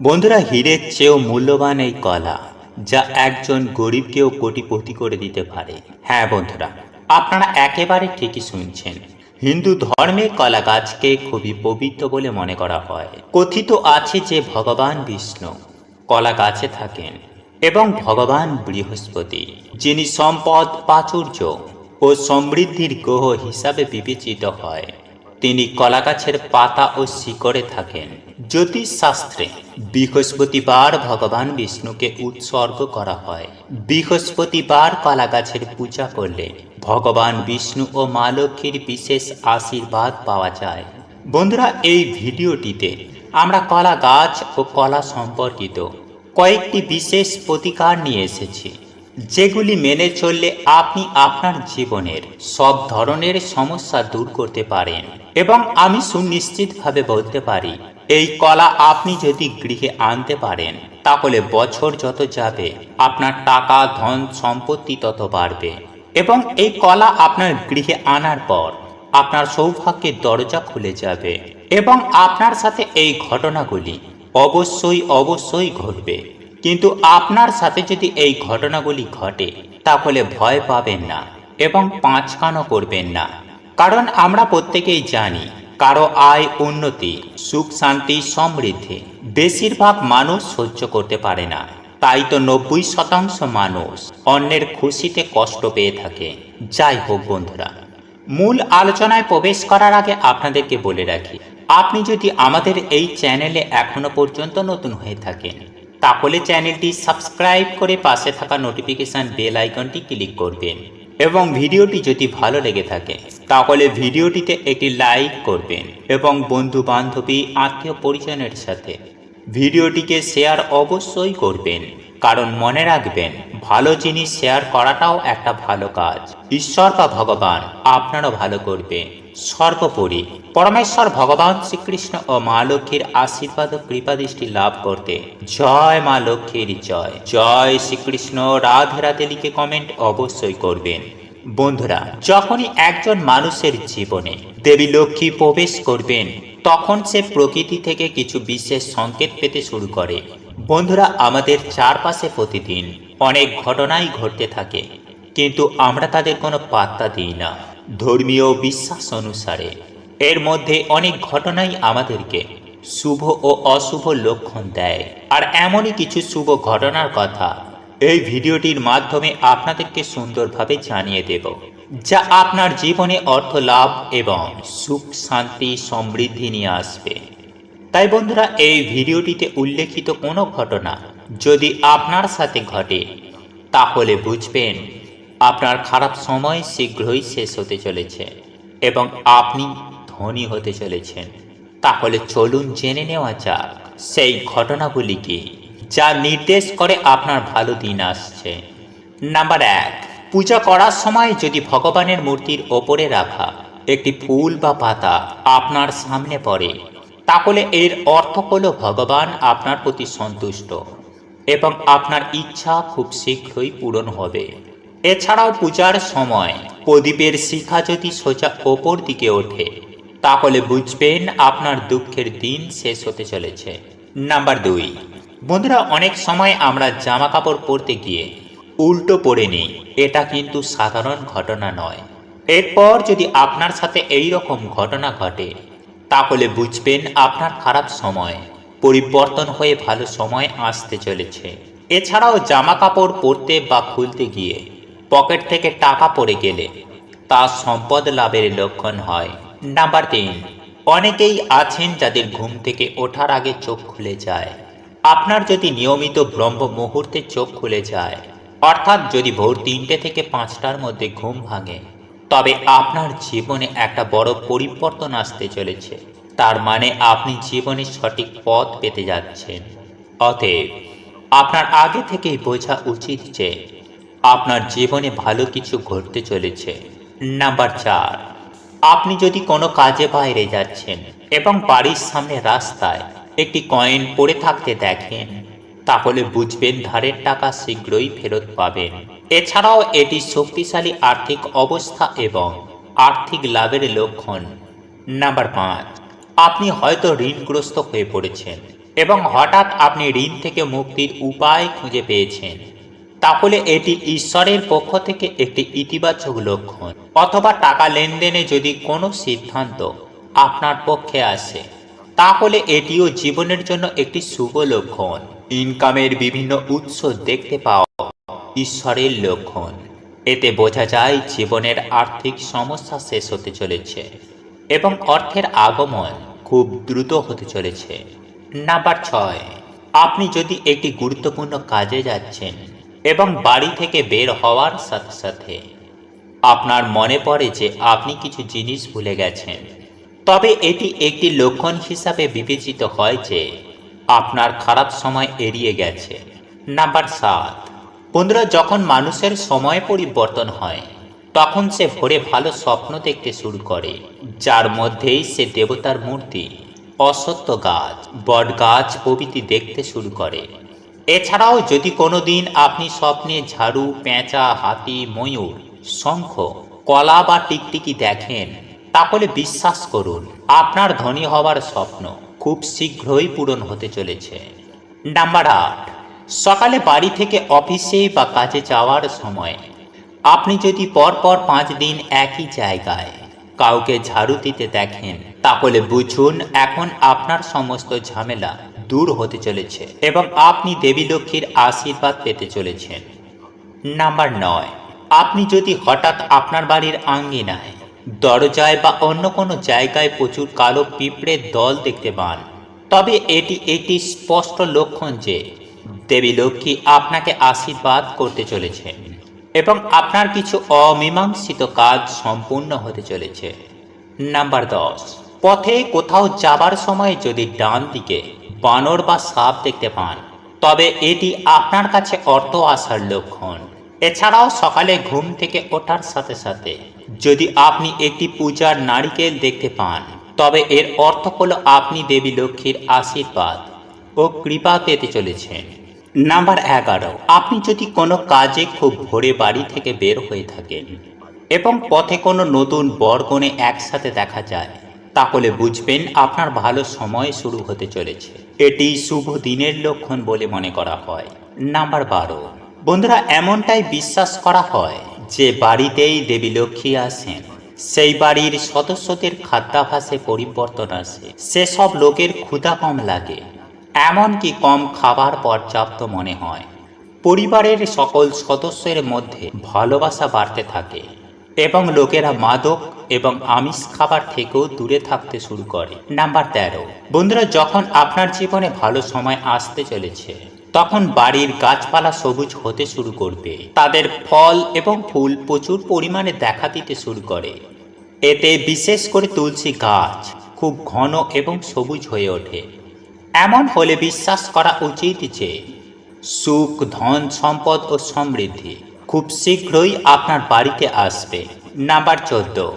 বন্ধুরা, হীরের চেয়েও মূল্যবান এই কলা, যা একজন গরিবকেও কোটিপতি করে দিতে পারে। হ্যাঁ বন্ধুরা, আপনারা একেবারে ঠিকই শুনছেন। হিন্দু ধর্মে কলা গাছকে খুবই পবিত্র বলে মনে করা হয়। কথিত আছে যে ভগবান বিষ্ণু কলা গাছে থাকেন এবং ভগবান বৃহস্পতি, যিনি সম্পদ, প্রাচুর্য ও সমৃদ্ধির গ্রহ হিসাবে বিবেচিত হয়। তিনি কলা গাছের পাতা ও শিকড়ে থাকেন। জ্যোতিষ শাস্ত্রে বৃহস্পতিবার ভগবান বিষ্ণুকে উৎসর্গ করা হয়। বৃহস্পতিবার কলা গাছের পূজা করলে ভগবান বিষ্ণু ও মা লক্ষ্মীর বিশেষ আশীর্বাদ পাওয়া যায়। বন্ধুরা, এই ভিডিওটিতে আমরা কলা গাছ ও কলা সম্পর্কিত কয়েকটি বিশেষ প্রতিকার নিয়ে এসেছি। যেগুলি মেনে চললে আপনি আপনার জীবনের সব ধরনের সমস্যা দূর করতে পারেন। এবং আমি সুনিশ্চিতভাবে বলতে পারি, এই কলা আপনি যদি গৃহে আনতে পারেন, তাহলে বছর যত যাবে, আপনার টাকা, ধন, সম্পত্তি তত বাড়বে। এবং এই কলা আপনার গৃহে আনার পর, আপনার সৌভাগ্যের দরজা খুলে যাবে। এবং আপনার সাথে এই ঘটনাগুলি অবশ্যই অবশ্যই ঘটবে। কিন্তু আপনার সাথে যদি এই ঘটনাগুলি ঘটে, তাহলে ভয় পাবেন না এবং পাঁচকানও করবেন না। কারণ আমরা প্রত্যেকেই জানি, কারও আয়, উন্নতি, সুখ, শান্তি, সমৃদ্ধি বেশিরভাগ মানুষ সহ্য করতে পারে না। তাই তো নব্বই শতাংশ মানুষ অন্যের খুশিতে কষ্ট পেয়ে থাকে। যাই হোক বন্ধুরা, মূল আলোচনায় প্রবেশ করার আগে আপনাদেরকে বলে রাখি, আপনি যদি আমাদের এই চ্যানেলে এখনও পর্যন্ত নতুন হয়ে থাকেন তাহলে চ্যানেলটি সাবস্ক্রাইব করে পাশে থাকা নোটিফিকেশান বেল আইকনটি ক্লিক করবেন। এবং ভিডিওটি যদি ভালো লেগে থাকে, তাহলে ভিডিওটিতে একটি লাইক করবেন এবং বন্ধু বান্ধবী আত্মীয় পরিজনের সাথে ভিডিওটিকে শেয়ার অবশ্যই করবেন। কারণ মনে রাখবেন, ভালো জিনিস শেয়ার করাটাও একটা ভালো কাজ। ঈশ্বর বা ভগবান আপনারও ভালো করবে। সর্বোপরি, পরমেশ্বর ভগবান শ্রীকৃষ্ণ ও মা লক্ষ্মীর আশীর্বাদ ও কৃপাদৃষ্টি লাভ করতে। জয় মা লক্ষ্মীর জয়। জয় শ্রীকৃষ্ণ। রাধে রাধে লিখে কমেন্ট অবশ্যই করবেন। বন্ধুরা, যখনই একজন মানুষের জীবনে দেবী লক্ষ্মী প্রবেশ করবেন, তখন সে প্রকৃতি থেকে কিছু বিশেষ সংকেত পেতে শুরু করে। বন্ধুরা, আমাদের চারপাশে প্রতিদিন অনেক ঘটনাই ঘটতে থাকে, কিন্তু আমরা তাদের কোনো পাত্তা দিই না। ধর্মীয় বিশ্বাস অনুসারে এর মধ্যে অনেক ঘটনাই আমাদেরকে শুভ ও অশুভ লক্ষণ দেয়। আর এমনই কিছু শুভ ঘটনার কথা এই ভিডিওটির মাধ্যমে আপনাদেরকে সুন্দরভাবে জানিয়ে দেব, যা আপনার জীবনে অর্থ লাভ এবং সুখ, শান্তি, সমৃদ্ধি নিয়ে আসবে। তাই বন্ধুরা, এই ভিডিওটিতে উল্লেখিত কোনো ঘটনা যদি আপনার সাথে ঘটে, তাহলে বুঝবেন আপনার খারাপ সময় শীঘ্রই শেষ হতে চলেছে এবং আপনি ধনী হতে চলেছেন। তাহলে চলুন জেনে নেওয়া যাক সেই ঘটনাগুলি কি যা নির্দেশ করে আপনার ভালো দিন আসছে। নাম্বার এক, পূজা করার সময় যদি ভগবানের মূর্তির ওপরে রাখা একটি ফুল বা পাতা আপনার সামনে পড়ে তাহলে এর অর্থ হল ভগবান আপনার প্রতি সন্তুষ্ট এবং আপনার ইচ্ছা খুব শীঘ্রই পূরণ হবে। এছাড়াও পূজার সময় প্রদীপের শিখা যদি সোজা ওপর দিকে ওঠে, তাহলে বুঝবেন আপনার দুঃখের দিন শেষ হতে চলেছে। নাম্বার দুই। বন্ধুরা, অনেক সময় আমরা জামা কাপড় পরতে গিয়ে উল্টো পরে নিই, এটা কিন্তু সাধারণ ঘটনা নয়। এরপর যদি আপনার সাথে এই রকম ঘটনা ঘটে তাহলে বুঝবেন আপনার খারাপ সময়। পরিবর্তন হয়ে ভালো সময় আসতে চলেছে। এছাড়াও জামা কাপড় পরতে বা খুলতে গিয়ে পকেট থেকে টাকা পড়ে গেলে তা সম্পদ লাভের লক্ষণ হয়। নাম্বার তিন, অনেকেই আছেন যাদের ঘুম থেকে ওঠার আগে চোখ খুলে যায়। আপনার যদি নিয়মিত ব্রহ্ম মুহূর্তে চোখ খুলে যায়, অর্থাৎ যদি ভোর তিনটে থেকে পাঁচটার মধ্যে ঘুম ভাঙে তবে আপনার জীবনে একটা বড় পরিবর্তন আসতে চলেছে। তার মানে আপনি জীবনে সঠিক পথ পেতে যাচ্ছেন। অতএব, আপনার আগে থেকেই বোঝা উচিত যে, আপনার জীবনে ভালো কিছু ঘটতে চলেছে। নাম্বার চার, আপনি যদি কোনো কাজে বাইরে যাচ্ছেন এবং বাড়ির সামনে রাস্তায় একটি কয়েন পড়ে থাকতে দেখেন তাহলে বুঝবেন ধারের টাকা শীঘ্রই ফেরত পাবেন। এছাড়াও এটি শক্তিশালী আর্থিক অবস্থা এবং আর্থিক লাভের লক্ষণ। নাম্বার পাঁচ, আপনি হয়তো ঋণগ্রস্ত হয়ে পড়েছেন এবং হঠাৎ আপনি ঋণ থেকে মুক্তির উপায় খুঁজে পেয়েছেন। তাহলে এটি ঈশ্বরের পক্ষ থেকে একটি ইতিবাচক লক্ষণ। অথবা টাকা লেনদেনে যদি কোনো সিদ্ধান্ত আপনার পক্ষে আসে, তাহলে এটিও জীবনের জন্য একটি শুভ লক্ষণ। ইনকামের বিভিন্ন উৎস দেখতে পাওয়া ঈশ্বরের লক্ষণ। এতে বোঝা যায় জীবনের আর্থিক সমস্যা শেষ হতে চলেছে এবং অর্থের আগমন খুব দ্রুত হতে চলেছে। নাম্বার ছয়, আপনি যদি একটি গুরুত্বপূর্ণ কাজে যাচ্ছেন এবং বাড়ি থেকে বের হওয়ার সাথে সাথে আপনার মনে পড়ে যে আপনি কিছু জিনিস ভুলে গেছেন, তবে এটি একটি লক্ষণ হিসাবে বিবেচিত হয় যে আপনার খারাপ সময় এড়িয়ে গেছে। নাম্বার সাত। বন্ধুরা, যখন মানুষের সময় পরিবর্তন হয়, তখন সে ভোরে ভালো স্বপ্ন দেখতে শুরু করে, যার মধ্যেই সে দেবতার মূর্তি, অসত্য গাছ, বট গাছ প্রভৃতি দেখতে শুরু করে। এছাড়াও যদি কোনো দিন আপনি স্বপ্নে ঝাড়ু, পেঁচা, হাতি, ময়ূর, শঙ্খ, কলা বা টিকটিকি দেখেন, তাহলে বিশ্বাস করুন, আপনার ধনী হওয়ার স্বপ্ন খুব শীঘ্রই পূরণ হতে চলেছে। নাম্বার আট, সকালে বাড়ি থেকে অফিসে বা কাজে যাওয়ার সময়, আপনি যদি পরপর পাঁচ দিন একই জায়গায় কাউকে ঝাড়ু দিতে দেখেন, তাহলে বুঝুন এখন আপনার সমস্ত ঝামেলা দূর হতে চলেছে এবং আপনি দেবী লক্ষ্মীর আশীর্বাদ পেতে চলেছেন। নাম্বার নয়, আপনি যদি হঠাৎ আপনার বাড়ির আঙ্গিনায় দরজায় বা অন্য কোনো জায়গায় প্রচুর কালো পিঁপড়ের দল দেখতে পান। তবে এটি একটি স্পষ্ট লক্ষণ যে, দেবী লক্ষ্মী আপনাকে আশীর্বাদ করতে চলেছেন এবং আপনার কিছু অমীমাংসিত কাজ সম্পূর্ণ হতে চলেছে। নাম্বার দশ, পথে কোথাও যাবার সময় যদি ডান দিকে বানর বা সাপ দেখতে পান, তবে এটি আপনার কাছে অর্থ আসার লক্ষণ। এছাড়াও সকালে ঘুম থেকে ওঠার সাথে সাথে যদি আপনি একটি পূজার নারিকেল দেখতে পান, তবে এর অর্থ হলো আপনি দেবী লক্ষ্মীর আশীর্বাদ ও কৃপা পেতে চলেছেন। নাম্বার এগারো, আপনি যদি কোনো কাজে খুব ভোরে বাড়ি থেকে বের হয়ে থাকেন এবং পথে কোনো নতুন বরগণে একসাথে দেখা যায়, তাহলে বুঝবেন আপনার ভালো সময় শুরু হতে চলেছে। এটি শুভ দিনের লক্ষণ বলে মনে করা হয়। নাম্বার বারো, বন্ধুরা, এমনটাই বিশ্বাস করা হয় যে বাড়িতেই দেবী লক্ষ্মী আসেন, সেই বাড়ির সদস্যদের খাদ্যাভাসে পরিবর্তন আসে। সেসব লোকের ক্ষুধা কম লাগে। এমনকি কম খাবার পর্যাপ্ত মনে হয়। পরিবারের সকল সদস্যের মধ্যে ভালোবাসা বাড়তে থাকে এবং লোকেরা মাদক এবং আমিষ খাবার থেকেও দূরে থাকতে শুরু করে। নাম্বার তেরো। বন্ধুরা, যখন আপনার জীবনে ভালো সময় আসতে চলেছে তখন বাড়ির গাছপালা সবুজ হতে শুরু করবে। তাদের ফল এবং ফুল প্রচুর পরিমাণে দেখা দিতে শুরু করে। এতে বিশেষ করে তুলসী গাছ খুব ঘন এবং সবুজ হয়ে ওঠে। এমন হলে বিশ্বাস করা উচিত যে, সুখ, ধন, সম্পদ ও সমৃদ্ধি খুব শীঘ্রই আপনার বাড়িতে আসবে। নাম্বার চোদ্দ,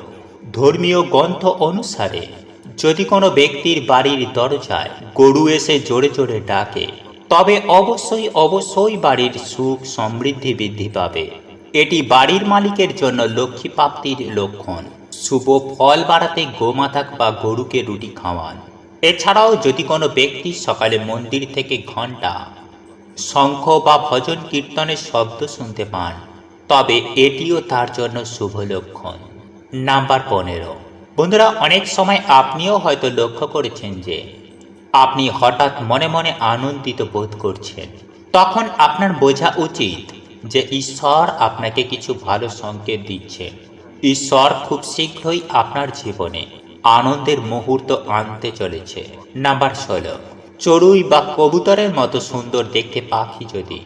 ধর্মীয় গ্রন্থ অনুসারে যদি কোনো ব্যক্তির বাড়ির দরজায় গরু এসে জোরে জোরে ডাকে তবে অবশ্যই অবশ্যই বাড়ির সুখ সমৃদ্ধি বৃদ্ধি পাবে। এটি বাড়ির মালিকের জন্য লক্ষ্মী প্রাপ্তির লক্ষণ। শুভ ফল বাড়াতে গোমাতা বা গরুকে রুটি খাওয়ান। এছাড়াও যদি কোনো ব্যক্তি সকালে মন্দির থেকে ঘণ্টা, শঙ্খ বা ভজন কীর্তনের শব্দ শুনতে পান, তবে এটিও তার জন্য শুভ লক্ষণ। নাম্বার পনেরো। বন্ধুরা, অনেক সময় আপনিও হয়তো লক্ষ্য করেছেন যে আপনি হঠাৎ মনে মনে আনন্দিত বোধ করছেন। তখন আপনার বোঝা উচিত যে ঈশ্বর আপনাকে কিছু ভালো সংকেত দিচ্ছে। ঈশ্বর খুব শীঘ্রই আপনার জীবনে আনন্দের মুহূর্ত আনতে চলেছে। নাম্বার ষোলো। চড়ুই বা কবুতরের মতো সুন্দর দেখতে পাখি যদি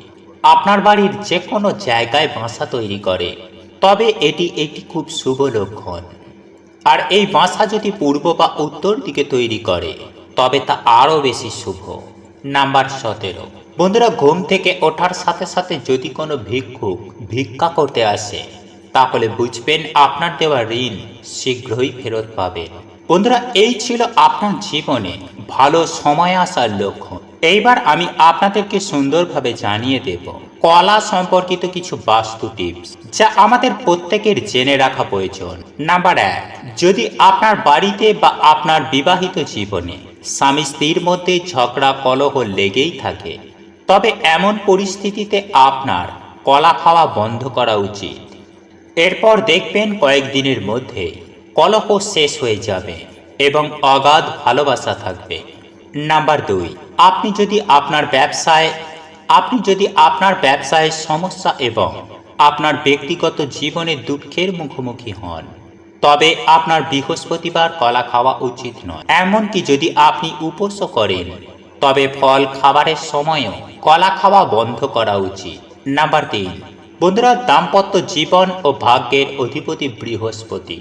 আপনার বাড়ির যে কোনো জায়গায় বাসা তৈরি করে, তবে এটি একটি খুব শুভ লক্ষণ। আর এই বাসা যদি পূর্ব বা উত্তর দিকে তৈরি করে তবে তা আরও বেশি শুভ। নাম্বার সতেরো। বন্ধুরা, ঘুম থেকে ওঠার সাথে সাথে যদি কোনো ভিক্ষুক ভিক্ষা করতে আসে, তাহলে বুঝবেন আপনার দেওয়া ঋণ শীঘ্রই ফেরত পাবেন। বন্ধুরা, এই ছিল আপনার জীবনে ভালো সময় আসার লক্ষ্য এইবার আমি আপনাদেরকে সুন্দরভাবে জানিয়ে দেব। কলা সম্পর্কিত কিছু বাস্তু টিপস যা আমাদের প্রত্যেকের জেনে রাখা প্রয়োজন। নাম্বার এক, যদি আপনার বাড়িতে বা আপনার বিবাহিত জীবনে স্বামী স্ত্রীর মধ্যে ঝগড়া কলহ লেগেই থাকে। তবে এমন পরিস্থিতিতে আপনার কলা খাওয়া বন্ধ করা উচিত। এরপর দেখবেন কয়েকদিনের মধ্যে কলহ শেষ হয়ে যাবে এবং অগাধ ভালোবাসা থাকবে। নাম্বার দুই, আপনি যদি আপনার ব্যবসায় আপনি যদি আপনার ব্যবসায় সমস্যা এবং আপনার ব্যক্তিগত জীবনে দুঃখের মুখোমুখি হন তবে আপনার বৃহস্পতিবার কলা খাওয়া উচিত নয়। এমনকি যদি আপনি উপোস করেন, তবে ফল খাবারের সময়ও কলা খাওয়া বন্ধ করা উচিত। নাম্বার তিন, বন্ধুরা, দাম্পত্য জীবন ও ভাগ্যের অধিপতি বৃহস্পতি।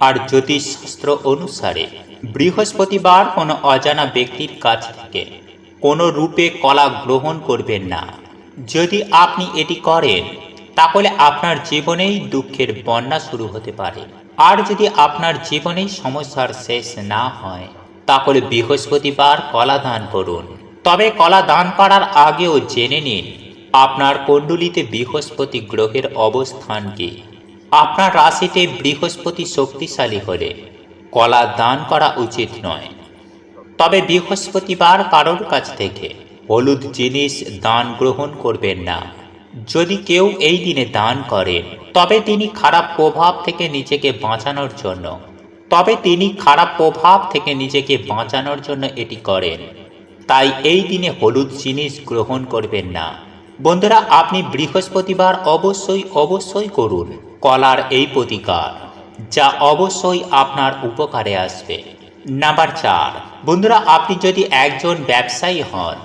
আর জ্যোতিষশাস্ত্র অনুসারে, বৃহস্পতিবার কোনো অজানা ব্যক্তির কাছ থেকে কোনো রূপে কলা গ্রহণ করবেন না। যদি আপনি এটি করেন তাহলে আপনার জীবনেই দুঃখের বন্যা শুরু হতে পারে। আর যদি আপনার জীবনেই সমস্যার শেষ না হয়, তাহলে বৃহস্পতিবার কলা দান করুন। তবে কলা দান করার আগেও জেনে নিন, আপনার কুণ্ডলিতে বৃহস্পতি গ্রহের অবস্থান কি। আপনার রাশিতে বৃহস্পতি শক্তিশালী হলে কলা দান করা উচিত নয়। তবে বৃহস্পতিবার কারোর কাছ থেকে হলুদ জিনিস দান গ্রহণ করবেন না। যদি কেউ এই দিনে দান করেন তবে তিনি খারাপ প্রভাব থেকে নিজেকে বাঁচানোর জন্য। তবে তিনি খারাপ প্রভাব থেকে নিজেকে বাঁচানোর জন্য এটি করেন। তাই এই দিনে হলুদ জিনিস গ্রহণ করবেন না। বন্ধুরা, আপনি বৃহস্পতিবার অবশ্যই অবশ্যই করুন কলার এই প্রতিকার, যা অবশ্যই আপনার উপকারে আসবে। নাম্বার চার, বন্ধুরা, আপনি যদি একজন ব্যবসায়ী হন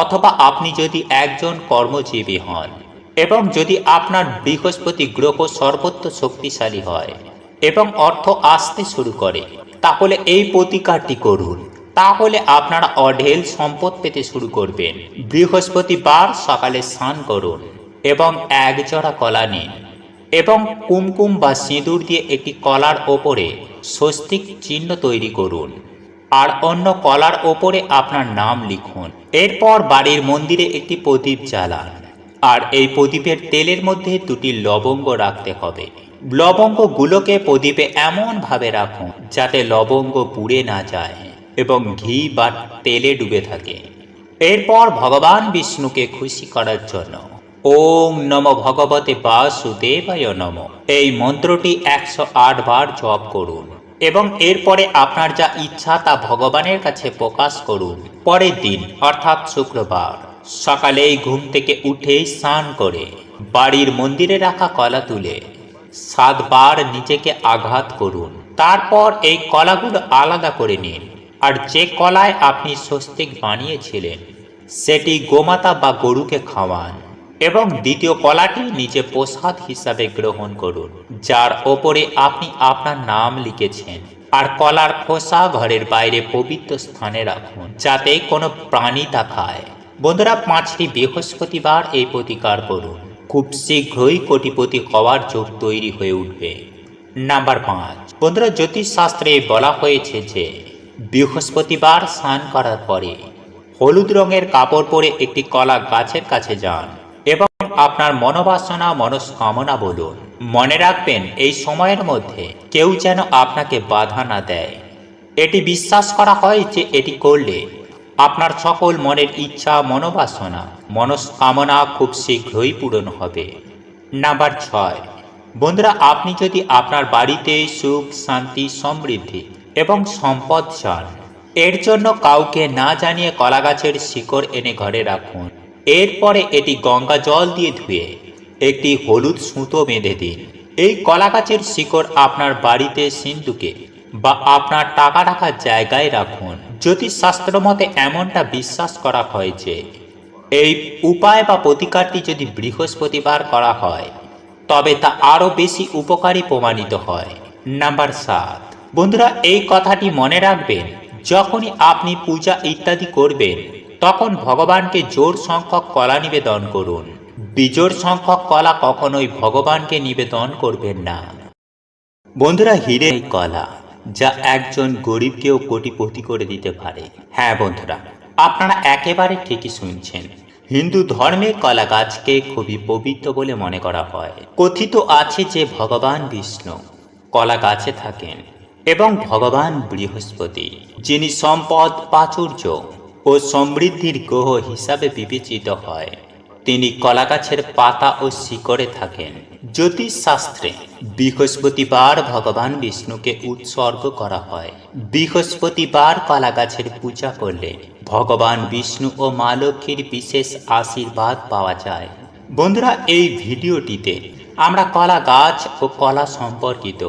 অথবা আপনি যদি একজন কর্মজীবী হন এবং যদি আপনার বৃহস্পতি গ্রহ সর্বত্র শক্তিশালী হয় এবং অর্থ আসতে শুরু করে, তাহলে এই প্রতিকারটি করুন। তাহলে আপনারা অঢেল সম্পদ পেতে শুরু করবেন। বৃহস্পতিবার সকালে স্নান করুন এবং এক জোড়া কলা নিন এবং কুমকুম বা সিঁদুর দিয়ে একটি কলার ওপরে স্বস্তিক চিহ্ন তৈরি করুন। আর অন্য কলার ওপরে আপনার নাম লিখুন। এরপর বাড়ির মন্দিরে একটি প্রদীপ জ্বালান, আর এই প্রদীপের তেলের মধ্যে দুটি লবঙ্গ রাখতে হবে। লবঙ্গগুলোকে প্রদীপে এমনভাবে রাখুন যাতে লবঙ্গ পুড়ে না যায় এবং ঘি বা তেলে ডুবে থাকে। এরপর ভগবান বিষ্ণুকে খুশি করার জন্য ওম নম ভগবতে বাসুদেবায় নম। এই মন্ত্রটি একশো আট বার জপ করুন। এবং এরপরে আপনার যা ইচ্ছা তা ভগবানের কাছে প্রকাশ করুন। পরের দিন, অর্থাৎ শুক্রবার সকালেই ঘুম থেকে উঠেই স্নান করে বাড়ির মন্দিরে রাখা কলা তুলে সাতবার নিজেকে আঘাত করুন। তারপর এই কলাগুলো আলাদা করে নিন। আর যে কলায় আপনি স্বস্তিক বানিয়েছিলেন, সেটি গোমাতা বা গরুকে খাওয়ান। এবং দ্বিতীয় কলাটি নিচে প্রসাদ হিসাবে গ্রহণ করুন, যার ওপরে আপনি আপনার নাম লিখেছেন। আর কলার খোসা ঘরের বাইরে পবিত্র স্থানে রাখুন, যাতে কোনো প্রাণী তা খায়। বন্ধুরা, পাঁচটি বৃহস্পতিবার এই প্রতিকার করুন। খুব শীঘ্রই কোটিপতি হওয়ার যোগ তৈরি হয়ে উঠবে। নাম্বার পাঁচ। বন্ধুরা, জ্যোতিষশাস্ত্রে বলা হয়েছে যে, বৃহস্পতিবার স্নান করার পরে হলুদ রঙের কাপড় পরে একটি কলা গাছের কাছে যান। এবং আপনার মনোবাসনা, মনস্কামনা বলুন। মনে রাখবেন, এই সময়ের মধ্যে কেউ যেন আপনাকে বাধা না দেয়। এটি বিশ্বাস করা হয় যে এটি করলে আপনার সকল মনের ইচ্ছা, মনোবাসনা, মনস্কামনা খুব শীঘ্রই পূরণ হবে। নাম্বার ছয়। বন্ধুরা, আপনি যদি আপনার বাড়িতে সুখ, শান্তি, সমৃদ্ধি এবং সম্পদ চান, এর জন্য কাউকে না জানিয়ে কলা গাছের শিকড় এনে ঘরে রাখুন। এরপরে এটি গঙ্গা জল দিয়ে ধুয়ে একটি হলুদ সুতো বেঁধে দিন। এই কলা গাছের শিকড় আপনার বাড়িতে সিন্ধুকে বা আপনার টাকা রাখার জায়গায় রাখুন। জ্যোতিষশাস্ত্র মতে এমনটা বিশ্বাস করা হয় যে, এই উপায় বা প্রতিকারটি যদি বৃহস্পতিবার করা হয়, তবে তা আরও বেশি উপকারী প্রমাণিত হয়। নাম্বার সাত। বন্ধুরা, এই কথাটি মনে রাখবেন, যখনই আপনি পূজা ইত্যাদি করবেন তখন ভগবানকে জোর সংখ্যক কলা নিবেদন করুন। বিজোড় সংখ্যক কলা কখনোই ভগবানকে নিবেদন করবেন না। বন্ধুরা, হিরে কলা, যা একজন গরিবকেও কোটিপতি করে দিতে পারে। হ্যাঁ বন্ধুরা, আপনারা একেবারে ঠিকই শুনছেন। হিন্দু ধর্মে কলা গাছকে খুবই পবিত্র বলে মনে করা হয়। কথিত আছে যে ভগবান বিষ্ণু কলা গাছে থাকেন এবং ভগবান বৃহস্পতি, যিনি সম্পদ, প্রাচুর্য ও সমৃদ্ধির গ্রহ হিসাবে বিবেচিত হয়। তিনি কলাগাছের পাতা ও শিকড়ে থাকেন। জ্যোতিষ শাস্ত্রে বৃহস্পতিবার ভগবান বিষ্ণুকে উৎসর্গ করা হয়। বৃহস্পতিবার কলাগাছের পূজা করলে ভগবান বিষ্ণু ও মা লক্ষ্মীর বিশেষ আশীর্বাদ পাওয়া যায়। বন্ধুরা, এই ভিডিওটিতে আমরা কলা গাছ ও কলা সম্পর্কিত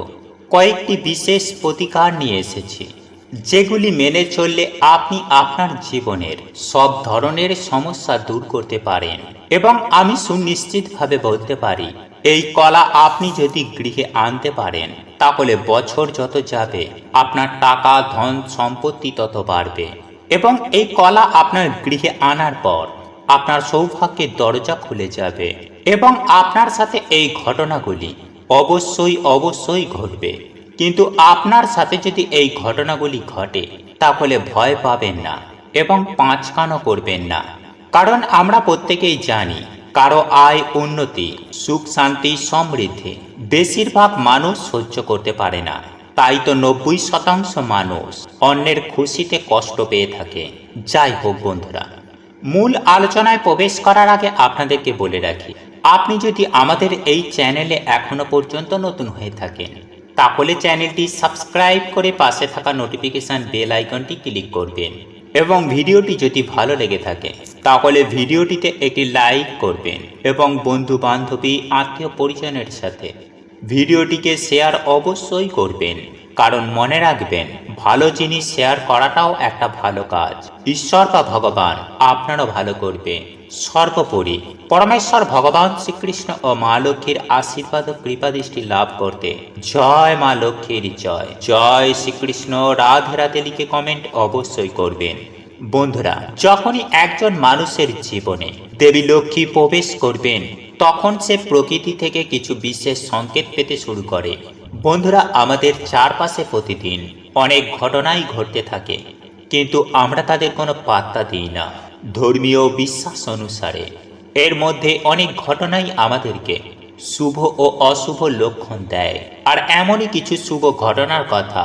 কয়েকটি বিশেষ প্রতিকার নিয়ে এসেছি। যেগুলি মেনে চললে আপনি আপনার জীবনের সব ধরনের সমস্যা দূর করতে পারেন। এবং আমি সুনিশ্চিতভাবে বলতে পারি, এই কলা আপনি যদি গৃহে আনতে পারেন, তাহলে বছর যত যাবে, আপনার টাকা, ধন, সম্পত্তি তত বাড়বে। এবং এই কলা আপনার গৃহে আনার পর, আপনার সৌভাগ্যের দরজা খুলে যাবে। এবং আপনার সাথে এই ঘটনাগুলি অবশ্যই অবশ্যই ঘটবে। কিন্তু আপনার সাথে যদি এই ঘটনাগুলি ঘটে, তাহলে ভয় পাবেন না এবং পাঁচকানও করবেন না। কারণ আমরা প্রত্যেকেই জানি, কারও আয়, উন্নতি, সুখ, শান্তি, সমৃদ্ধি বেশিরভাগ মানুষ সহ্য করতে পারে না। তাই তো নব্বই শতাংশ মানুষ অন্যের খুশিতে কষ্ট পেয়ে থাকে। যাই হোক বন্ধুরা, মূল আলোচনায় প্রবেশ করার আগে আপনাদেরকে বলে রাখি, আপনি যদি আমাদের এই চ্যানেলে এখনও পর্যন্ত নতুন হয়ে থাকেন তাহলে চ্যানেলটি সাবস্ক্রাইব করে পাশে থাকা নোটিফিকেশন বেল আইকনটি ক্লিক করবেন এবং ভিডিওটি যদি ভালো লেগে থাকে, তাহলে ভিডিওটিতে একটি লাইক করবেন এবং বন্ধু বান্ধবী আত্মীয় পরিজনের সাথে ভিডিওটিকে শেয়ার অবশ্যই করবেন। কারণ মনে রাখবেন, ভালো জিনিস শেয়ার করাটাও একটা ভালো কাজ। ঈশ্বর বা ভগবান আপনারও ভালো করবে। সর্বোপরি পরমেশ্বর ভগবান শ্রীকৃষ্ণ ও মা লক্ষ্মীর আশীর্বাদ ও কৃপাদৃষ্টি লাভ করতে জয় মা লক্ষ্মীর জয়। জয় শ্রীকৃষ্ণ। রাধে রাধে লিখে কমেন্ট অবশ্যই করবেন। বন্ধুরা, যখনই একজন মানুষের জীবনে দেবী লক্ষ্মী প্রবেশ করবেন, তখন সে প্রকৃতি থেকে কিছু বিশেষ সংকেত পেতে শুরু করে। বন্ধুরা, আমাদের চারপাশে প্রতিদিন অনেক ঘটনাই ঘটতে থাকে, কিন্তু আমরা তাদের কোনো পাত্তা দিই না। ধর্মীয় বিশ্বাস অনুসারে, এর মধ্যে অনেক ঘটনাই আমাদেরকে শুভ ও অশুভ লক্ষণ দেয়। আর এমনই কিছু শুভ ঘটনার কথা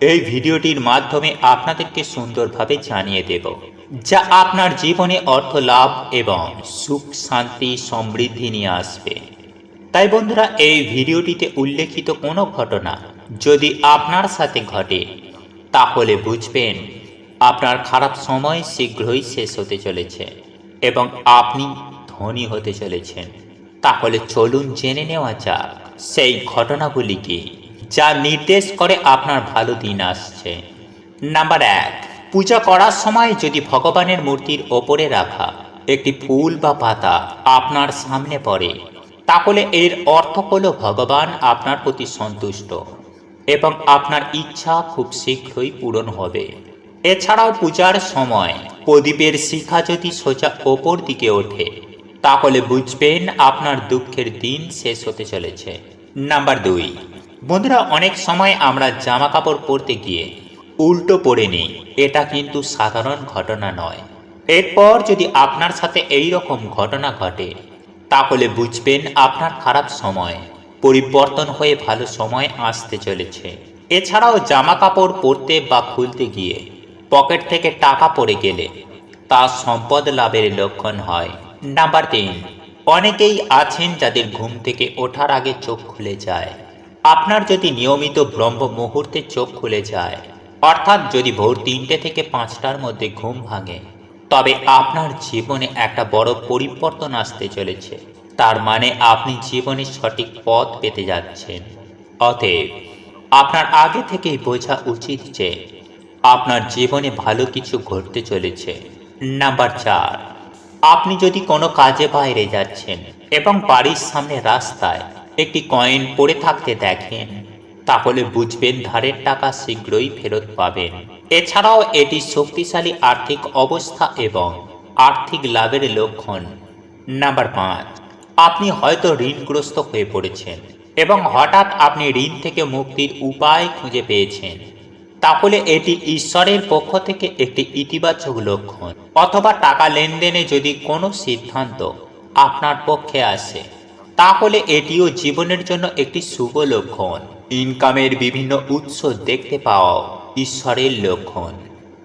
এই ভিডিওটির মাধ্যমে আপনাদেরকে সুন্দরভাবে জানিয়ে দেব, যা আপনার জীবনে অর্থ লাভ এবং সুখ, শান্তি, সমৃদ্ধি নিয়ে আসবে। তাই বন্ধুরা, এই ভিডিওটিতে উল্লেখিত কোনো ঘটনা যদি আপনার সাথে ঘটে, তাহলে বুঝবেন আপনার খারাপ সময় শীঘ্রই শেষ হতে চলেছে এবং আপনি ধনী হতে চলেছেন। তাহলে চলুন জেনে নেওয়া যাক সেই ঘটনাগুলি কি, যা নির্দেশ করে আপনার ভালো দিন আসছে। নাম্বার এক, পূজা করার সময় যদি ভগবানের মূর্তির ওপরে রাখা একটি ফুল বা পাতা আপনার সামনে পড়ে, তাহলে এর অর্থ হলো ভগবান আপনার প্রতি সন্তুষ্ট এবং আপনার ইচ্ছা খুব শীঘ্রই পূরণ হবে। এছাড়াও পূজার সময় প্রদীপের শিখা যদি সোজা ওপর দিকে ওঠে, তাহলে বুঝবেন আপনার দুঃখের দিন শেষ হতে চলেছে। নাম্বার দুই। বন্ধুরা, অনেক সময় আমরা জামা কাপড় পরতে গিয়ে উল্টো পরে নিই। এটা কিন্তু সাধারণ ঘটনা নয়। এরপর যদি আপনার সাথে এই রকম ঘটনা ঘটে, তাহলে বুঝবেন আপনার খারাপ সময়, পরিবর্তন হয়ে ভালো সময় আসতে চলেছে। এছাড়াও জামা কাপড় পরতে বা খুলতে গিয়ে পকেট থেকে টাকা পড়ে গেলে তা সম্পদ লাভের লক্ষণ হয়। নাম্বার তিন, অনেকেই আছেন যাদের ঘুম থেকে ওঠার আগে চোখ খুলে যায়। আপনার যদি নিয়মিত ব্রহ্ম মুহূর্তে চোখ খুলে যায়, অর্থাৎ যদি ভোর তিনটে থেকে পাঁচটার মধ্যে ঘুম ভাঙে, তবে আপনার জীবনে একটা বড় পরিবর্তন আসতে চলেছে। তার মানে আপনি জীবনে সঠিক পথ পেতে যাচ্ছেন। অতএব, আপনার আগে থেকেই বোঝা উচিত যে আপনার জীবনে ভালো কিছু ঘটতে চলেছে। নাম্বার চার, আপনি যদি কোনো কাজে বাইরে যাচ্ছেন এবং বাড়ির সামনে রাস্তায় একটি কয়েন পড়ে থাকতে দেখেন, তাহলে বুঝবেন ধারের টাকা শীঘ্রই ফেরত পাবেন। এছাড়াও এটি শক্তিশালী আর্থিক অবস্থা এবং আর্থিক লাভের লক্ষণ। নাম্বার পাঁচ, আপনি হয়তো ঋণগ্রস্ত হয়ে পড়েছেন এবং হঠাৎ আপনি ঋণ থেকে মুক্তির উপায় খুঁজে পেয়েছেন। তাহলে এটি ঈশ্বরের পক্ষ থেকে একটি ইতিবাচক লক্ষণ। অথবা টাকা লেনদেনে যদি কোনো সিদ্ধান্ত আপনার পক্ষে আসে, তাহলে এটিও জীবনের জন্য একটি শুভ লক্ষণ। ইনকামের বিভিন্ন উৎস দেখতে পাওয়াও ঈশ্বরের লক্ষণ।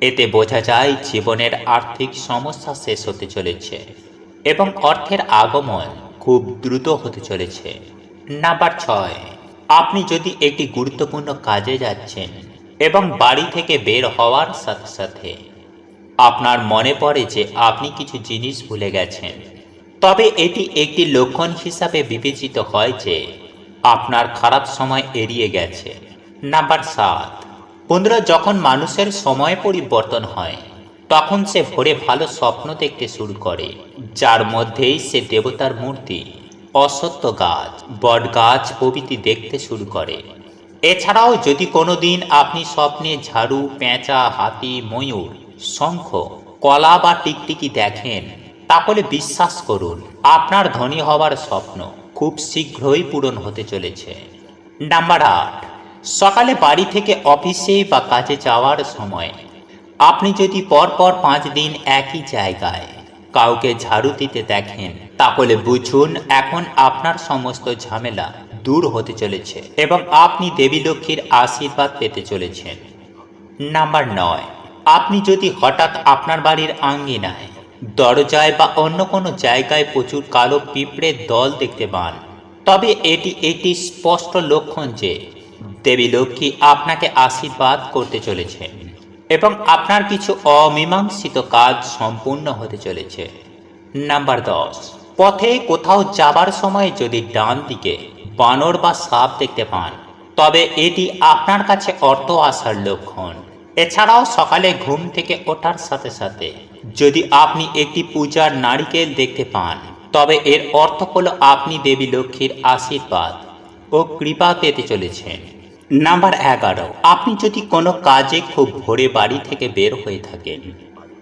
এতে বোঝা যায় জীবনের আর্থিক সমস্যা শেষ হতে চলেছে এবং অর্থের আগমন খুব দ্রুত হতে চলেছে। নাম্বার ছয়, আপনি যদি একটি গুরুত্বপূর্ণ কাজে যাচ্ছেন এবং বাড়ি থেকে বের হওয়ার সাথে সাথে আপনার মনে পড়ে যে আপনি কিছু জিনিস ভুলে গেছেন। তবে এটি একটি লক্ষণ হিসাবে বিবেচিত হয় যে আপনার খারাপ সময় এড়িয়ে গেছে। নাম্বার সাত। বন্ধুরা, যখন মানুষের সময় পরিবর্তন হয়, তখন সে ভোরে ভালো স্বপ্ন দেখতে শুরু করে, যার মধ্যেই সে দেবতার মূর্তি, অসত্য গাছ বট গাছ প্রভৃতি দেখতে শুরু করে। এছাড়াও যদি কোনো দিন আপনি স্বপ্নে ঝাড়ু, পেঁচা, হাতি, ময়ূর, শঙ্খ, কলা বা টিকটিকি দেখেন, তাহলে বিশ্বাস করুন, আপনার ধনী হওয়ার স্বপ্ন খুব শীঘ্রই পূরণ হতে চলেছে। নাম্বার আট, সকালে বাড়ি থেকে অফিসে বা কাজে যাওয়ার সময়, আপনি যদি পরপর পাঁচ দিন একই জায়গায় কাউকে ঝাড়ু দিতে দেখেন, তাহলে বুঝুন এখন আপনার সমস্ত ঝামেলা দূর হতে চলেছে এবং আপনি দেবী লক্ষ্মীর আশীর্বাদ পেতে চলেছেন। নাম্বার নয়, আপনি যদি হঠাৎ আপনার বাড়ির আঙ্গিনায়, দরজায় বা অন্য কোনো জায়গায় প্রচুর কালো পিঁপড়ের দল দেখতে পান, তবে এটি একটি স্পষ্ট লক্ষণ যে দেবী লক্ষ্মী আপনাকে আশীর্বাদ করতে চলেছেন এবং আপনার কিছু অমীমাংসিত কাজ সম্পূর্ণ হতে চলেছে। নাম্বার দশ, পথে কোথাও যাবার সময় যদি ডান দিকে বানর বা সাপ দেখতে পান। তবে এটি আপনার কাছে অর্থ আসার লক্ষণ। এছাড়াও সকালে ঘুম থেকে ওঠার সাথে সাথে যদি আপনি একটি পূজার নারিকেল দেখতে পান, তবে এর অর্থ হলো আপনি দেবী লক্ষ্মীর আশীর্বাদ ও কৃপা পেতে চলেছেন। নাম্বার এগারো, আপনি যদি কোনো কাজে খুব ভোরে বাড়ি থেকে বের হয়ে থাকেন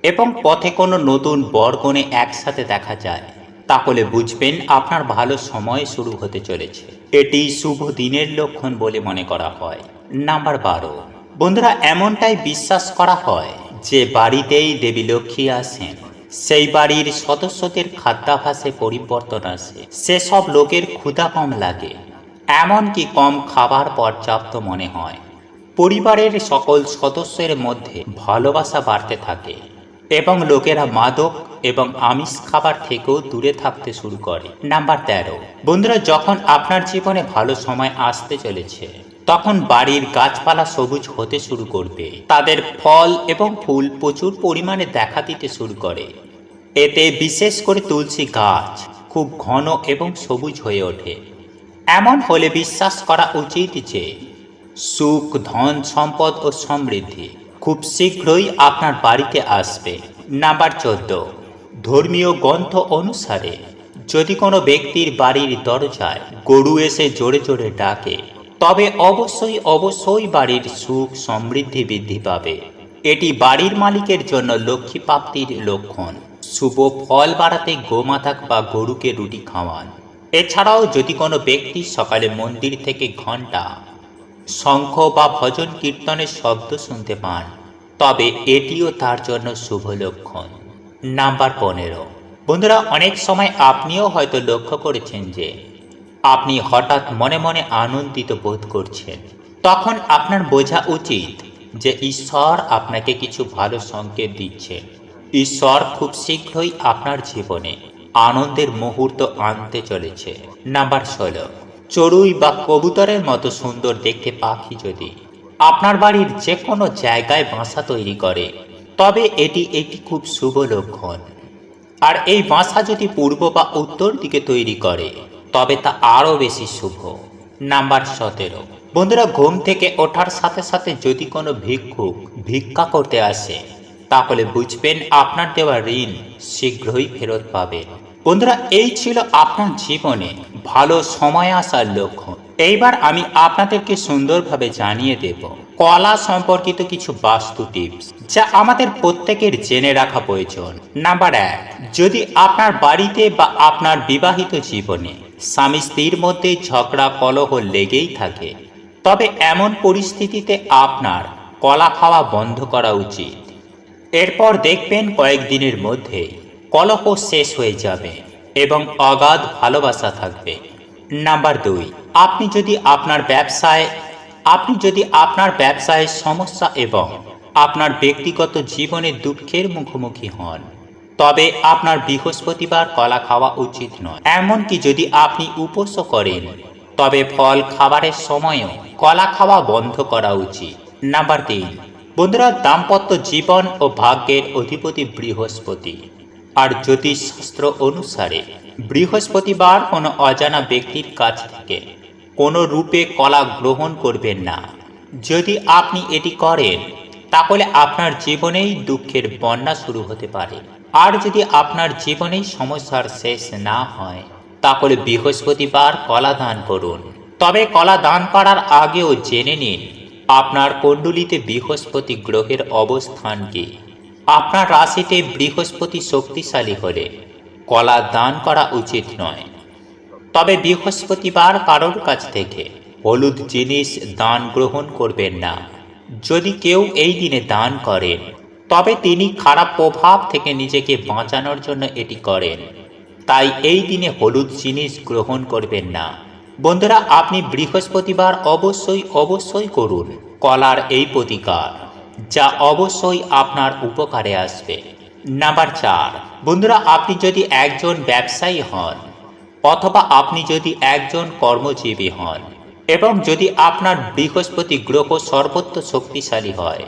এবং পথে কোনো নতুন বরগণে একসাথে দেখা যায় তাহলে বুঝবেন আপনার ভালো সময় শুরু হতে চলেছে। এটি শুভ দিনের লক্ষণ বলে মনে করা হয়। নাম্বার বারো। বন্ধুরা, এমনটাই বিশ্বাস করা হয় যে বাড়িতেই দেবী লক্ষ্মী আসেন সেই বাড়ির সদস্যদের খাদ্যাভাসে পরিবর্তন আসে। সেসব লোকের ক্ষুধা কম লাগে। এমনকি কম খাবার পর্যাপ্ত মনে হয়। পরিবারের সকল সদস্যের মধ্যে ভালোবাসা বাড়তে থাকে। এবং লোকেরা মাদক এবং আমিষ খাবার থেকেও দূরে থাকতে শুরু করে। নাম্বার তেরো। বন্ধুরা, যখন আপনার জীবনে ভালো সময় আসতে চলেছে, তখন বাড়ির গাছপালা সবুজ হতে শুরু করবে। তাদের ফল এবং ফুল প্রচুর পরিমাণে দেখা দিতে শুরু করে। এতে বিশেষ করে তুলসী গাছ খুব ঘন এবং সবুজ হয়ে ওঠে। এমন হলে বিশ্বাস করা উচিত যে, সুখ, ধন, সম্পদ ও সমৃদ্ধি খুব শীঘ্রই আপনার বাড়িতে আসবে। নাম্বার চোদ্দ। ধর্মীয় গ্রন্থ অনুসারে, যদি কোনো ব্যক্তির বাড়ির দরজায় গরু এসে জোরে জোরে ডাকে, তবে অবশ্যই অবশ্যই বাড়ির সুখ সমৃদ্ধি বৃদ্ধি পাবে। এটি বাড়ির মালিকের জন্য লক্ষ্মী প্রাপ্তির লক্ষণ। শুভ ফল বাড়াতে গোমাতা বা গরুকে রুটি খাওয়ান। এছাড়াও যদি কোনো ব্যক্তি সকালে মন্দির থেকে ঘণ্টা শঙ্খ বা ভজন কীর্তনের শব্দ শুনতে পান তবে এটিও তার জন্য শুভ লক্ষণ। নাম্বার পনেরো। বন্ধুরা, অনেক সময় আপনিও হয়তো লক্ষ্য করেছেন যে, আপনি হঠাৎ মনে মনে আনন্দিত বোধ করছেন। তখন আপনার বোঝা উচিত যে, ঈশ্বর আপনাকে কিছু ভালো সংকেত দিচ্ছে। ঈশ্বর খুব শীঘ্রই আপনার জীবনে আনন্দের মুহূর্ত আনতে চলেছে। নাম্বার ষোলো। চড়ুই বা কবুতরের মতো সুন্দর দেখতে পাখি যদি আপনার বাড়ির যে কোনো জায়গায় বাসা তৈরি করে, তবে এটি একটি খুব শুভ লক্ষণ। আর এই বাসা যদি পূর্ব বা উত্তর দিকে তৈরি করে, তবে তা আরও বেশি শুভ। নাম্বার সতেরো। বন্ধুরা, ঘুম থেকে ওঠার সাথে সাথে যদি কোনো ভিক্ষুক ভিক্ষা করতে আসে, তাহলে বুঝবেন আপনার দেওয়া ঋণ শীঘ্রই ফেরত পাবেন। বন্ধুরা, এই ছিল আপনার জীবনে ভালো সময় আসার লক্ষ্য এইবার আমি আপনাদেরকে সুন্দরভাবে জানিয়ে দেব। কলা সম্পর্কিত কিছু বাস্তু টিপস, যা আমাদের প্রত্যেকের জেনে রাখা প্রয়োজন। নাম্বার এক, যদি আপনার বাড়িতে বা আপনার বিবাহিত জীবনে স্বামী স্ত্রীর মধ্যে ঝগড়া, কলহ লেগেই থাকে, তবে এমন পরিস্থিতিতে আপনার কলা খাওয়া বন্ধ করা উচিত। এরপর দেখবেন কয়েকদিনের মধ্যে কলহ শেষ হয়ে যাবে এবং অগাধ ভালোবাসা থাকবে। নাম্বার দুই আপনি যদি আপনার ব্যবসায়, আপনি যদি আপনার ব্যবসায় সমস্যা এবং আপনার ব্যক্তিগত জীবনে দুঃখের মুখোমুখি হন, তবে আপনার বৃহস্পতিবার কলা খাওয়া উচিত নয়। এমনকি যদি আপনি উপোস করেন, তবে ফল খাবারের সময়ও কলা খাওয়া বন্ধ করা উচিত। নাম্বার তিন, বন্ধুরা, দাম্পত্য জীবন ও ভাগ্যের অধিপতি বৃহস্পতি। আর জ্যোতিষশাস্ত্র অনুসারে বৃহস্পতিবার কোনো অজানা ব্যক্তির কাছ থেকে কোনো রূপে কলা গ্রহণ করবেন না। যদি আপনি এটি করেন, তাহলে আপনার জীবনেই দুঃখের বন্যা শুরু হতে পারে। আর যদি আপনার জীবনেই সমস্যার শেষ না হয়, তাহলে বৃহস্পতিবার কলা দান করুন। তবে কলা দান করার আগেও জেনে নিন, আপনার কুণ্ডলিতে বৃহস্পতি গ্রহের অবস্থান কি। আপনার রাশিতে বৃহস্পতি শক্তিশালী হলে কলা দান করা উচিত নয়। তবে বৃহস্পতিবার কারোর কাছ থেকে হলুদ জিনিস দান গ্রহণ করবেন না। যদি কেউ এই দিনে দান করেন, তবে তিনি খারাপ প্রভাব থেকে নিজেকে বাঁচানোর জন্য এটি করেন। তাই এই দিনে হলুদ জিনিস গ্রহণ করবেন না। বন্ধুরা, আপনি বৃহস্পতিবার অবশ্যই অবশ্যই করুন কলার এই প্রতিকার, যা অবশ্যই আপনার উপকারে আসবে। নাম্বার চার। বন্ধুরা, আপনি যদি একজন ব্যবসায়ী হন অথবা আপনি যদি একজন কর্মজীবী হন এবং যদি আপনার বৃহস্পতি গ্রহ সর্বত্র শক্তিশালী হয়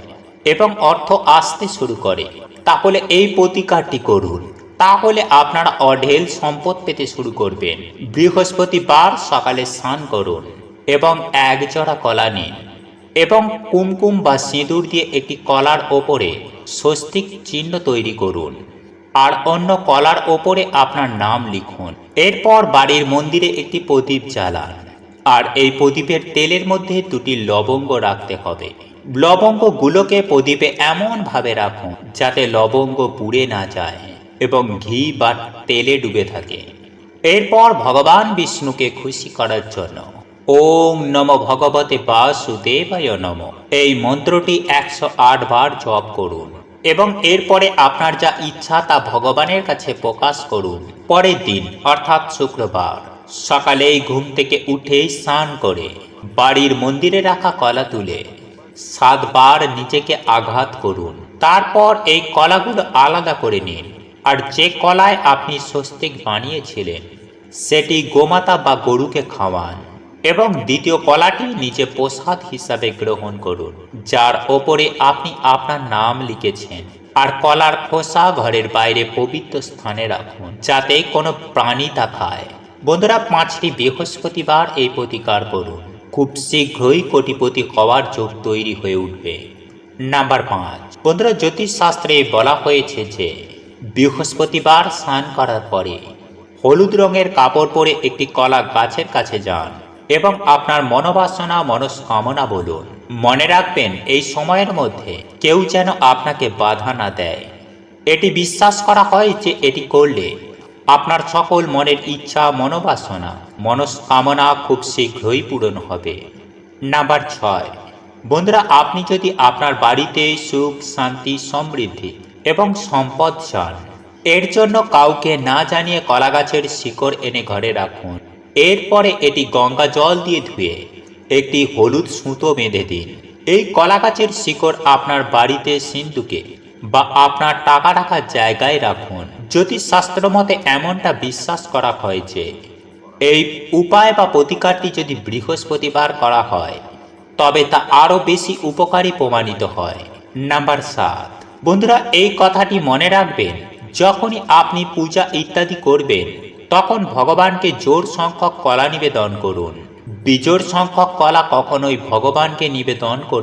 এবং অর্থ আসতে শুরু করে, তাহলে এই প্রতিকারটি করুন। তাহলে আপনারা অঢেল সম্পদ পেতে শুরু করবেন। বৃহস্পতিবার সকালে স্নান করুন এবং এক জোড়া কলা নিন এবং কুমকুম বা সিঁদুর দিয়ে একটি কলার ওপরে স্বস্তিক চিহ্ন তৈরি করুন। আর অন্য কলার ওপরে আপনার নাম লিখুন এরপর বাড়ির মন্দিরে একটি প্রদীপ জ্বালান, আর এই প্রদীপের তেলের মধ্যে দুটি লবঙ্গ রাখতে হবে। লবঙ্গগুলোকে প্রদীপে এমনভাবে রাখুন যাতে লবঙ্গ পুড়ে না যায় এবং ঘি বা তেলে ডুবে থাকে। এরপর ভগবান বিষ্ণুকে খুশি করার জন্য ওম নম ভগবতে বাসুদেবায় নম। এই মন্ত্রটি একশো আট বার জপ করুন। এবং এরপরে আপনার যা ইচ্ছা তা ভগবানের কাছে প্রকাশ করুন। পরের দিন, অর্থাৎ শুক্রবার সকালেই ঘুম থেকে উঠেই স্নান করে বাড়ির মন্দিরে রাখা কলা তুলে সাতবার নিজেকে আঘাত করুন। তারপর এই কলাগুলো আলাদা করে নিন। আর যে কলায় আপনি স্বস্তিক বানিয়েছিলেন, সেটি গোমাতা বা গরুকে খাওয়ান। এবং দ্বিতীয় কলাটি নিজে প্রসাদ হিসাবে গ্রহণ করুন, যার ওপরে আপনি আপনার নাম লিখেছেন। আর কলার খোসা ঘরের বাইরে পবিত্র স্থানে রাখুন, যাতে কোনো প্রাণী তা খায়। বন্ধুরা, পাঁচটি বৃহস্পতিবার এই প্রতিকার করুন। খুব শীঘ্রই কোটিপতি হওয়ার যোগ তৈরি হয়ে উঠবে। নাম্বার পাঁচ। বন্ধুরা, জ্যোতিষশাস্ত্রে বলা হয়েছে যে, বৃহস্পতিবার স্নান করার পরে হলুদ রঙের কাপড় পরে একটি কলা গাছের কাছে যান। এবং আপনার মনোবাসনা, মনস্কামনা বলুন। মনে রাখবেন, এই সময়ের মধ্যে কেউ যেন আপনাকে বাধা না দেয়। এটি বিশ্বাস করা হয় যে এটি করলে আপনার সকল মনের ইচ্ছা, মনোবাসনা, মনস্কামনা খুব শীঘ্রই পূরণ হবে। নাম্বার ছয়। বন্ধুরা, আপনি যদি আপনার বাড়িতে সুখ, শান্তি, সমৃদ্ধি এবং সম্পদ চান, এর জন্য কাউকে না জানিয়ে কলা গাছের শিকড় এনে ঘরে রাখুন। এরপরে এটি গঙ্গা জল দিয়ে ধুয়ে একটি হলুদ সুতো বেঁধে দিন। এই কলা গাছের শিকড় আপনার বাড়িতে সিন্ধুকে বা আপনার টাকা রাখার জায়গায় রাখুন। জ্যোতিষশাস্ত্র মতে এমনটা বিশ্বাস করা হয় যে এই উপায় বা প্রতিকারটি যদি বৃহস্পতিবার করা হয়, তবে তা আরও বেশি উপকারী প্রমাণিত হয়। নাম্বার সাত। বন্ধুরা, এই কথাটি মনে রাখবেন, যখনই আপনি পূজা ইত্যাদি করবেন তখন ভগবানকে জোর সংখ্যক কলা নিবেদন করুন। বিজোর সংখ্যক কলা কখনোই ভগবানকে নিবেদন করুন